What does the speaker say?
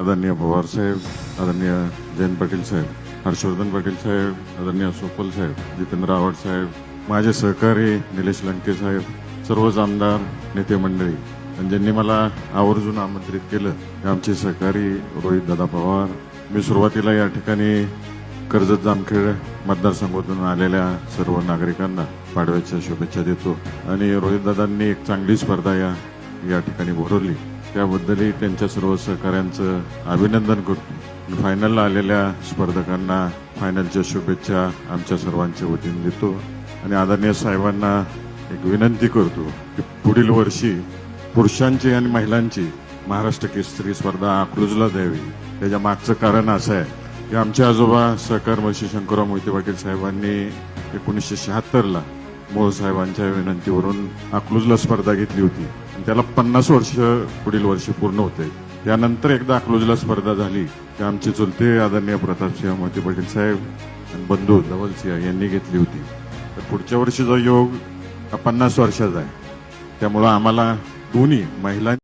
आदरणीय पवार साहेब आदरणीय जयंत पाटील साहेब हर्षवर्धन पाटील साहेब आदरणीय सोपल साहेब जितेंद्र आव्हाड साहेब माझे सहकारी निलेश लंके साहेब सर्वच आमदार नेते मंडळी आणि ज्यांनी मला आवर्जून आमंत्रित केलं ते आमचे सहकारी रोहित दादा पवार. मी सुरुवातीला या ठिकाणी कर्जत जामखेड मतदारसंघातून आलेल्या सर्व नागरिकांना पाडव्याच्या शुभेच्छा देतो. आणि रोहितदादांनी एक चांगली स्पर्धा या या ठिकाणी भरवली. त्याबद्दलही त्यांच्या सर्व सहकाऱ्यांचं अभिनंदन करतो. फायनलला आलेल्या स्पर्धकांना फायनलच्या शुभेच्छा आमच्या सर्वांच्या वतीने देतो. आणि आदरणीय साहेबांना एक विनंती करतो की पुढील वर्षी पुरुषांची आणि महिलांची महाराष्ट्र केसरी स्पर्धा अकलूजला द्यावी. त्याच्या मागचं कारण असं आहे की आमचे आजोबा सहकार महर्षी शंकरराव मोहिते पाटील साहेबांनी एकोणीसशे शहात्तरला मोळ साहेबांच्या विनंतीवरून अकलूजला स्पर्धा घेतली होती. त्याला पन्नास वर्ष पुढील वर्षी पूर्ण होते. त्यानंतर एकदा अकलूजला स्पर्धा झाली. की आमचे चुलते आदरणीय प्रतापसिंह मोहिते पाटील साहेब आणि बंधू धवलसिंह यांनी घेतली होती. तर पुढच्या वर्षीचा योग हा पन्नास वर्षाचा आहे. त्यामुळं आम्हाला दोन्ही महिला